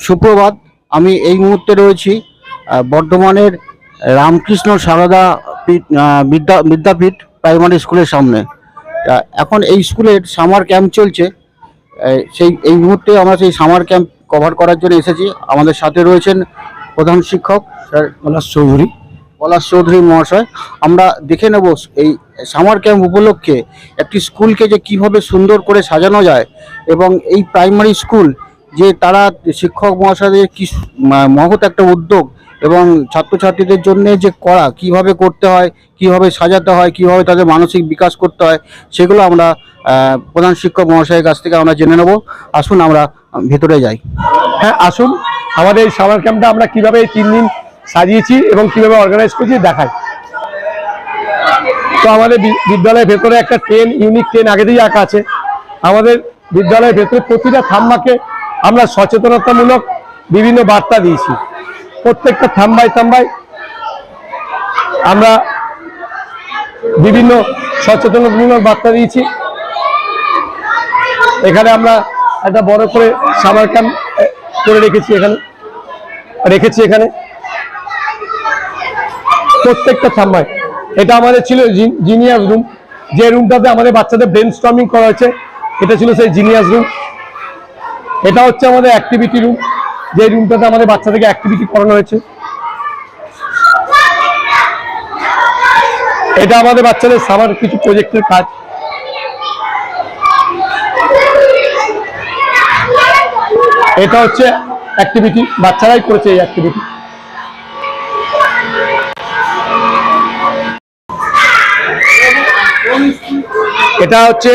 সুপ্রভাত আমি এই মুহূর্তে রয়েছি বর্ধমানের রামকৃষ্ণ সারদা পীঠ- বিদ্যা বিদ্যাপীঠ প্রাইমারি স্কুলের সামনে। এখন এই স্কুলের সামার ক্যাম্প চলছে। সেই এই মুহূর্তে আমরা সেই সামার ক্যাম্প কভার করার জন্য এসেছি। আমাদের সাথে রয়েছেন প্রধান শিক্ষক স্যার পলাশ চৌধুরী। পলাশ চৌধুরী মহাশয়। আমরা দেখে নেব এই সামার ক্যাম্প উপলক্ষে একটি স্কুলকে যে কীভাবে সুন্দর করে সাজানো যায় এবং এই প্রাইমারি স্কুল যে তারা শিক্ষক মহাশয়দের কি মহৎ একটা উদ্যোগ এবং ছাত্রছাত্রীদের জন্য যে করা, কীভাবে করতে হয়, কীভাবে সাজাতে হয়, কীভাবে তাদের মানসিক বিকাশ করতে হয়, সেগুলো আমরা প্রধান শিক্ষক মহাশয়ের কাছ থেকে আমরা জেনে নেব। আসুন আমরা ভেতরে যাই। হ্যাঁ আসুন। আমাদের এই সামার ক্যাম্পটা আমরা কীভাবে এই তিন দিন সাজিয়েছি এবং কীভাবে অর্গানাইজ করেছি দেখাই। তো আমাদের বিদ্যালয়ের ভেতরে একটা ট্রেন ইউনিক ট্রেন আগে থেকেই আঁকা আছে। আমাদের বিদ্যালয়ের ভেতরে প্রতিটা থাম্বাকে আমরা সচেতনতামূলক বিভিন্ন বার্তা দিয়েছি। প্রত্যেকটা থাম্বায় থাম্বায় আমরা বিভিন্ন সচেতনতামূলক বার্তা দিয়েছি। এখানে আমরা একটা বড় করে সামার ক্যাম্প করে রেখেছি এখানে রেখেছি এখানে। প্রত্যেকটা থাম্বায়। এটা আমাদের ছিল জিনিয়াস রুম। যে রুমটাতে আমাদের বাচ্চাদের ব্রেন স্টর্মিং করা হয়েছে, এটা ছিল সেই জিনিয়াস রুম। এটা হচ্ছে আমাদের অ্যাক্টিভিটি রুম যে রুমটাতে আমাদের বাচ্চাদেরকে অ্যাক্টিভিটি করানো হয়েছে। এটা আমাদের বাচ্চাদের সামার কিছু প্রজেক্টের কাজ। এটা হচ্ছে অ্যাক্টিভিটি বাচ্চারাই করেছে এই অ্যাক্টিভিটি এটা হচ্ছে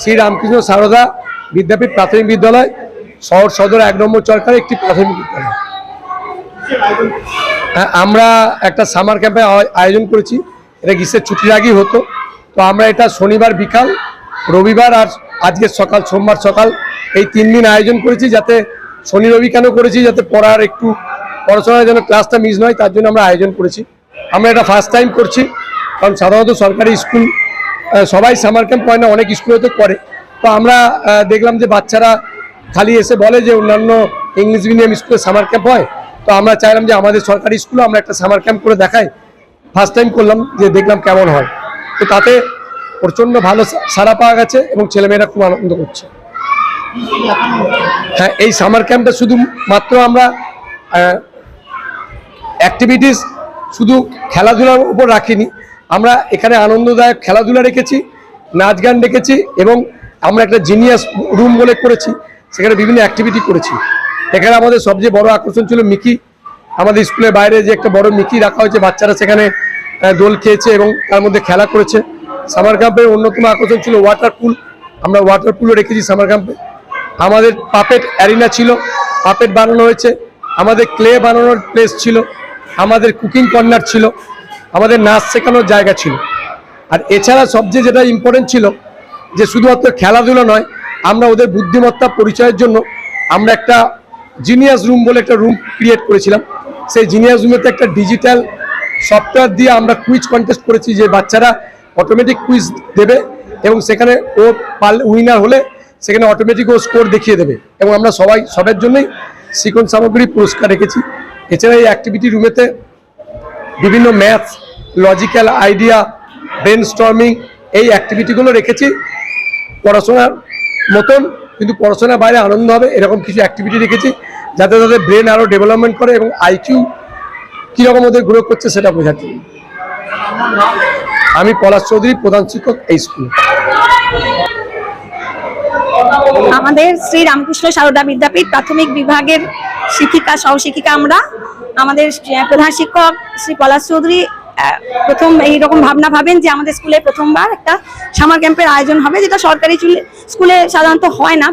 শ্রী রামকৃষ্ণ সারদা বিদ্যাপীঠ প্রাথমিক বিদ্যালয়। শহর সদর এক নম্বর সরকারের একটি প্রাথমিক বিদ্যালয়। হ্যাঁ, আমরা একটা সামার ক্যাম্পে আয়োজন করেছি। এটা গ্রীষ্মের ছুটির আগেই হতো। তো আমরা এটা শনিবার বিকাল রবিবার আর আজকের সকাল সোমবার সকাল এই তিন দিন আয়োজন করেছি যাতে শনি রবি কেন করেছি যাতে পড়ার একটু পড়াশোনার যেন ক্লাসটা মিস নয় তার জন্য আমরা আয়োজন করেছি। আমরা এটা ফার্স্ট টাইম করছি কারণ সাধারণত সরকারি স্কুল সবাই সামার ক্যাম্প হয় না অনেক স্কুলে তো করে। তো আমরা দেখলাম যে বাচ্চারা খালি এসে বলে যে অন্যান্য ইংলিশ মিডিয়াম স্কুলে সামার ক্যাম্প হয়, তো আমরা চাইলাম যে আমাদের সরকারি স্কুলে আমরা একটা সামার ক্যাম্প করে দেখাই। ফার্স্ট টাইম করলাম যে দেখলাম কেমন হয়। তো তাতে প্রচণ্ড ভালো সা- সাড়া পাওয়া গেছে এবং ছেলেমেয়েরা খুব আনন্দ করছে। হ্যাঁ এই সামার ক্যাম্পটা শুধু মাত্র আমরা অ্যাক্টিভিটিস শুধু খেলাধুলার উপর রাখিনি। আমরা এখানে আনন্দদায়ক খেলাধুলা রেখেছি, নাচ গান রেখেছি এবং আমরা একটা জিনিয়াস রুম বলে করেছি। সেখানে বিভিন্ন অ্যাক্টিভিটি করেছি। এখানে আমাদের সবচেয়ে বড় আকর্ষণ ছিল মিকি। আমাদের স্কুলের বাইরে যে একটা বড় মিকি রাখা হয়েছে, বাচ্চারা সেখানে দোল খেয়েছে এবং তার মধ্যে খেলা করেছে। সামার ক্যাম্পের অন্যতম আকর্ষণ ছিল ওয়াটার পুল আমরা ওয়াটার পুলও রেখেছি সামার ক্যাম্পে আমাদের পাপেট অ্যারিনা ছিল পাপেট বানানো হয়েছে। আমাদের ক্লে বানানোর প্লেস ছিল। আমাদের কুকিং কর্নার ছিল। আমাদের নাচ শেখানোর জায়গা ছিল। আর এছাড়া সবচেয়ে যেটা ইম্পর্টেন্ট ছিল, যে শুধুমাত্র খেলাধুলো নয় আমরা ওদের বুদ্ধিমত্তা পরিচয়ের জন্য আমরা একটা জিনিয়াস রুম বলে একটা রুম ক্রিয়েট করেছিলাম। সেই জিনিয়াস রুমেতে একটা ডিজিটাল সফটওয়্যার দিয়ে আমরা কুইজ কন্টেস্ট করেছি যে বাচ্চারা অটোমেটিক কুইজ দেবে এবং সেখানে ও পারলে উইনার হলে সেখানে অটোমেটিক ও স্কোর দেখিয়ে দেবে এবং আমরা সবাই, সবার জন্যই শিক্ষণ সামগ্রী পুরস্কার রেখেছি। এছাড়া এই অ্যাক্টিভিটি রুমেতে বিভিন্ন maths logical idea brain storming এই অ্যাক্টিভিটিগুলো রেখেছি। পড়াশোনার মতন কিন্তু পড়াশোনার বাইরে আনন্দ হবে, এরকম কিছু অ্যাক্টিভিটি রেখেছি যাতে তাদের ব্রেন আরও ডেভেলপমেন্ট করে এবং আইকিউ কীরকম ওদের গ্রো করছে সেটা বোঝাতে। আমি পলাশ চৌধুরী, প্রধান শিক্ষক এই স্কুলে আমাদের শ্রী রামকৃষ্ণ সারদা বিদ্যাপীঠ প্রাথমিক বিভাগের শিক্ষিকা, সহশিক্ষিকা আমরা। আমাদের প্রধান শিক্ষক শ্রী পলাশ চৌধুরী প্রথম এইরকম ভাবনা ভাবেন যে আমাদের স্কুলে প্রথমবার একটা সামার ক্যাম্পের আয়োজন হবে, যেটা সরকারি স্কুলে সাধারণত হয় না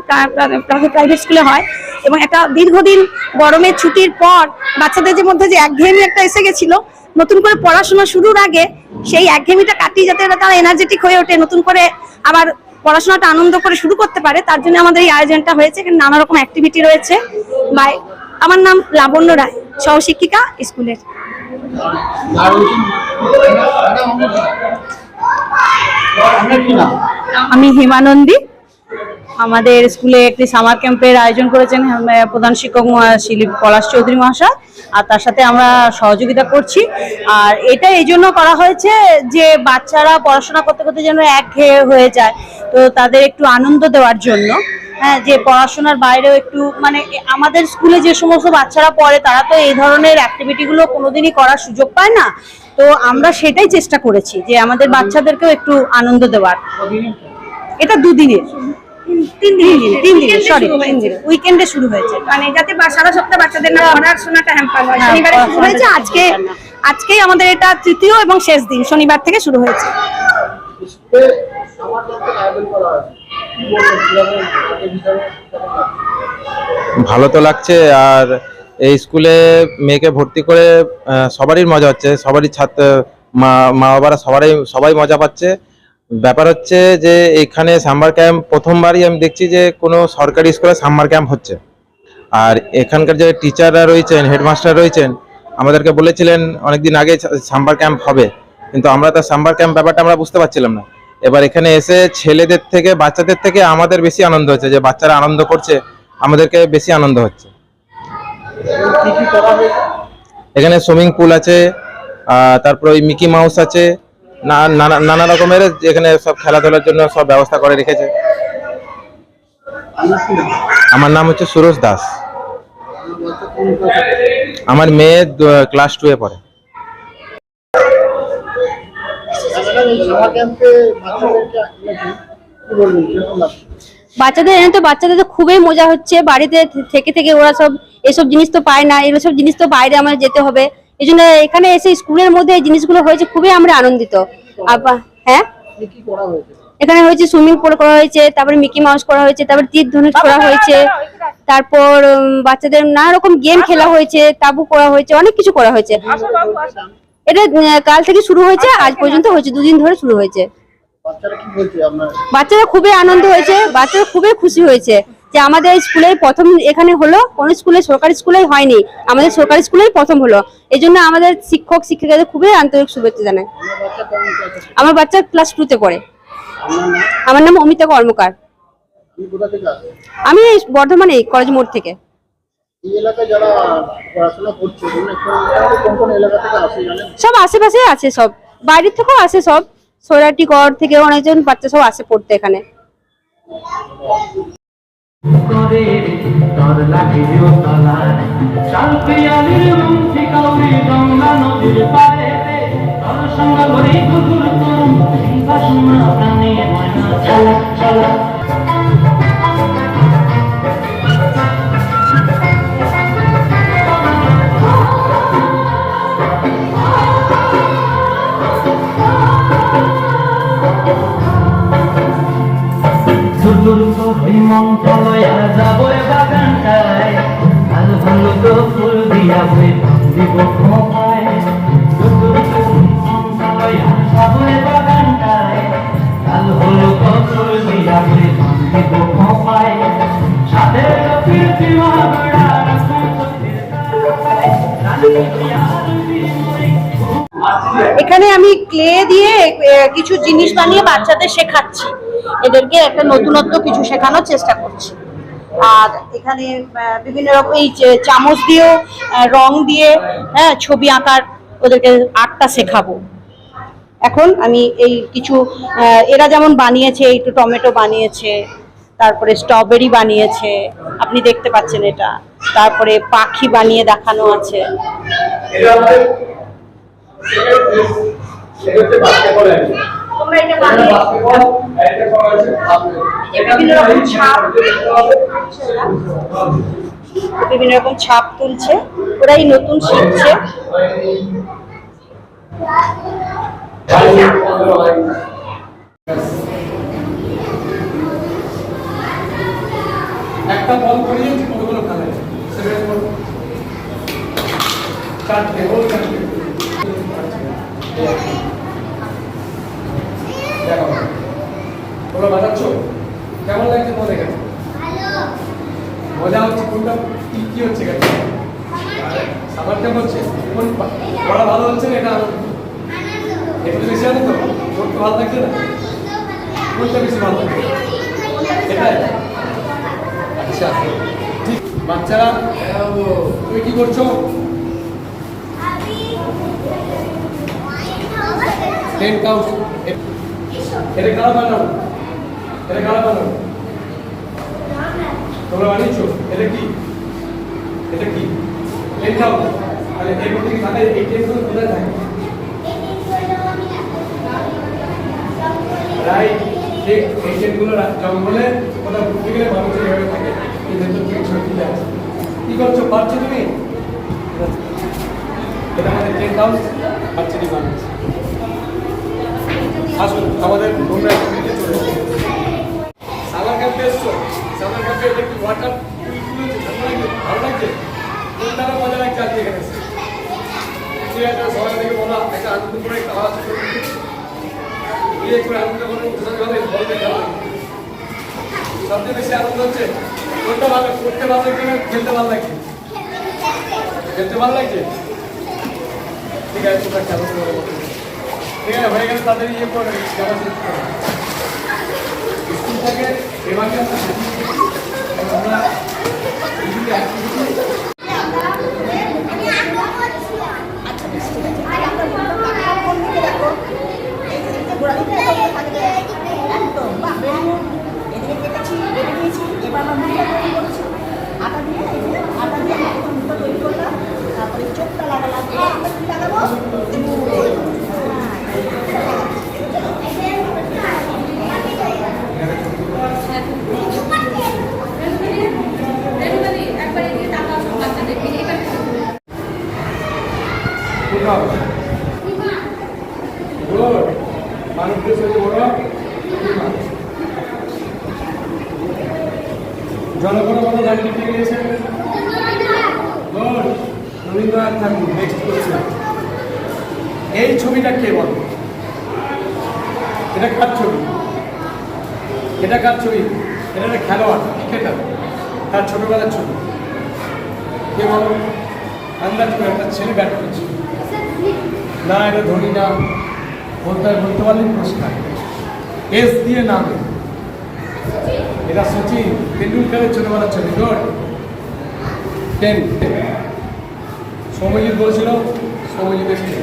প্রাইভেট স্কুলে হয়। এবং একটা দীর্ঘদিন গরমের ছুটির পর বাচ্চাদের যে মধ্যে যে একঘেয়েমি একটা এসে গেছিল, নতুন করে পড়াশোনা শুরুর আগে সেই একঘেয়েমিটা কাটিয়ে যাতে তারা এনার্জেটিক হয়ে ওঠে, নতুন করে আবার পড়াশোনাটা আনন্দ করে শুরু করতে পারে, তার জন্য আমাদের এই আয়োজনটা হয়েছে। এখানে নানা রকম অ্যাক্টিভিটি রয়েছে। বাই আমার নাম লাবণ্য রায়, সহশিক্ষিকা স্কুলের। আমি হিমানন্দী। আমাদের স্কুলে একটি সামার ক্যাম্পের আয়োজন করেছেন প্রধান শিক্ষক শিলিপ পলাশ চৌধুরী মহাশয়, আর তার সাথে আমরা সহযোগিতা করছি। আর এটা এই জন্য করা হয়েছে যে বাচ্চারা পড়াশোনা করতে করতে যেন একঘেয়ে হয়ে যায়। তো তাদের একটু আনন্দ দেওয়ার জন্য। হ্যাঁ যে পড়াশোনার বাইরেও একটু মানে আমাদের স্কুলে যে সমস্ত বাচ্চারা পড়ে তারা তো এই ধরনের অ্যাক্টিভিটিগুলো কোনোদিনই করার সুযোগ পায় না। তো আমরা সেটাই চেষ্টা করেছি যে আমাদের বাচ্চাদেরকেও একটু আনন্দ দেওয়ার। এটা দুদিনের। তিন দিন তিন দিন সরি তিন দিন উইকেন্ডে শুরু হয়েছে। মানে যাতে সারা সপ্তাহ বাচ্চাদের না পড়াশোনাটা হ্যাম্পার হয়। শনিবারে শুরু হয়েছে আজকে আজকেই আমাদের এটা তৃতীয় এবং শেষ দিন শনিবার থেকে শুরু হয়েছে। ভালো তো লাগছে, আর এই স্কুলে মেয়েকে ভর্তি করে সবারই মজা হচ্ছে, সবারই ছাত্র, মা মা বাবারা সবারই, সবাই মজা পাচ্ছে। ব্যাপার হচ্ছে যে এখানে সাম্বার ক্যাম্প প্রথমবারই আমি দেখছি যে কোনো সরকারি স্কুলে সাম্বার ক্যাম্প হচ্ছে। আর এখানকার যে টিচাররা রয়েছেন, হেডমাস্টার রয়েছেন, আমাদেরকে বলেছিলেন অনেকদিন আগে সাম্বার ক্যাম্প হবে। কিন্তু আমরা তো সাম্বার ক্যাম্প ব্যাপারটা আমরা বুঝতে পারছিলাম না। এবার এখানে এসে ছেলেদের থেকে, বাচ্চাদের থেকে আমাদের বেশি আনন্দ হচ্ছে, যে বাচ্চারা আনন্দ করছে, আমাদেরকে বেশি আনন্দ হচ্ছে এখানে সুইমিং পুল আছে তারপর ওই মিকি মাউস আছে নানা নানা রকমের এখানে সব খেলাধুলার জন্য সব ব্যবস্থা করে রেখেছে? আমার নাম হচ্ছে সুরজ দাস? আমার মেয়ে ক্লাস টু এ পড়ে বাচ্চাদের এনে তো বাচ্চাদের তো খুবই মজা হচ্ছে। বাড়িতে থেকে থেকে ওরা সব এসব জিনিস তো পায় না এসব জিনিস তো বাইরে আমাদের যেতে হবে। এই জন্য এখানে এসে স্কুলের মধ্যে এই জিনিসগুলো হয়েছে খুবই আমরা আনন্দিত। আবার হ্যাঁ? এখানে হয়েছে সুইমিং পুল করা হয়েছে তারপরে মিকি মাউস করা হয়েছে তারপরে তীর ধনুষ করা হয়েছে তারপর বাচ্চাদের নানা রকম গেম খেলা হয়েছে তাবু করা হয়েছে অনেক কিছু করা হয়েছে। এটা কাল থেকে শুরু হয়েছে আজ পর্যন্ত হয়েছে দুদিন ধরে শুরু হয়েছে। বাচ্চারা কি বলছে আপনার? বাচ্চারা খুবই আনন্দ হয়েছে বাচ্চারা খুবই খুশি হয়েছে যে আমাদের স্কুলে প্রথম এখানে হলো কোন স্কুলে সরকারি স্কুলে হয়নি আমাদের সরকারি স্কুলেই প্রথম হলো। এই জন্য আমাদের শিক্ষক শিক্ষিকাদের খুবই আন্তরিক শুভেচ্ছা ক্লাসে আমার বাচ্চা ক্লাস টুতে পড়ে। আমার নাম অমিতা কর্মকার। আমি বর্ধমানে কলেজ মোড় থেকে। সব আশেপাশে আছে সব। বাইরের থেকেও আসে সব। সৈরাটি কর থেকে অনেকজন বাচ্চা সব আসে পড়তে এখানে। করে তর দিয়া দিব বাগানটায়। ফুল দিয়া দিব বিময় এখানে আমি ক্লে দিয়ে কিছু জিনিস বানিয়ে বাচ্চাদের শেখাচ্ছি। এদেরকে একটা নতুনত্ব কিছু শেখানোর চেষ্টা করছি। আর এখানে বিভিন্ন রকম এই চামচ দিয়েও রং দিয়ে হ্যাঁ ছবি আঁকার ওদেরকে আর্টটা শেখাবো। এখন আমি এই কিছু এরা যেমন বানিয়েছে একটু টমেটো বানিয়েছে, তারপরে স্ট্রবেরি বানিয়েছে, আপনি দেখতে পাচ্ছেন এটা। তারপরে পাখি বানিয়ে দেখানো আছে। তোমরা এটা বানিয়ে বিভিন্ন রকম ছাপ বিভিন্ন রকম ছাপ তুলছে। ওরাই নতুন শিখছে। একটা বল করে দিয়েছি কতগুলো খেলা চারটে বল চারটে। দেখো তোমরা বাজাচ্ছ? কেমন লাগছে তোমাদের এখানে? মজা হচ্ছে কোনটা? কি কি হচ্ছে এখানে? Summer camp. হচ্ছে? কোন পড়া ভালো হচ্ছে না এটা এটা বেশি আনন্দ? তোর তো ভালো লাগছে না? কোনটা বেশি ভালো লাগছে? এটাই। আচ্ছা। ঠিক। বাচ্চারা তুমি কি করছ? টেন কাউন্ট এটা কারা বানানো এটা কারা বানানো তোমরা বানিয়েছো? এটা কি? এটা কি? কাউন্ট তাহলে এর মধ্যে কি থাকে এই কাউন্ট কোথায় থাকে? রাইট ঠিক এই টেনগুলো জঙ্গলে, কোথাও ঘুরতে গেলে মানুষের এভাবে থাকে। এই কি করছ? পারছ তুমি? এটা আমাদের টেন কাউন্ট বাচ্চাটি মানুষ আসুন, আমাদের তোমরা একটু চলে সামার ক্যাম্পে এসছো? সামার ক্যাম্পে এটা কি ওয়াটার ভালো লাগছে? কোনটা মজা লাগছে আজকে এখানে আছে সবাই থেকে বলা, একটা আনন্দ করে খাওয়া বিয়ে করে আনন্দ করে হবে বলতে খেলা সবচেয়ে বেশি আনন্দ হচ্ছে, কোনটা ভালো করতে ভালো লাগছে খেলতে ভালো লাগছে? খেলতে ভালো ঠিক আছে, তোমরা। ঠিক আছে হয়ে গেলে তাদের ইয়ে করে যারা শেষ করে। স্কুল থেকে এবারে আমরা বড় মানুষ দেশ হচ্ছে বড় জনগণ কত গাড়ি লিখে গিয়েছে রবীন্দ্রনাথ ঠাকুর নেক্সট কোশ্চেন এই ছবিটা কে বল? এটা কার ছবি? এটা কার ছবি? এটা একটা খেলোয়াড়, ক্রিকেটার। তার ছোটবেলার ছবি। কে বলো? আন্দাজ করে একটা ছেলে ব্যাট করছে। না, এটা ধোনি না। বলতে বলতে পারলেন পুরস্কার। এস দিয়ে নামে। এটা সচিন তেন্ডুলকারের ছোটবেলার ছবি গুড টেন সৌম্যজিৎ বলছিল এসছে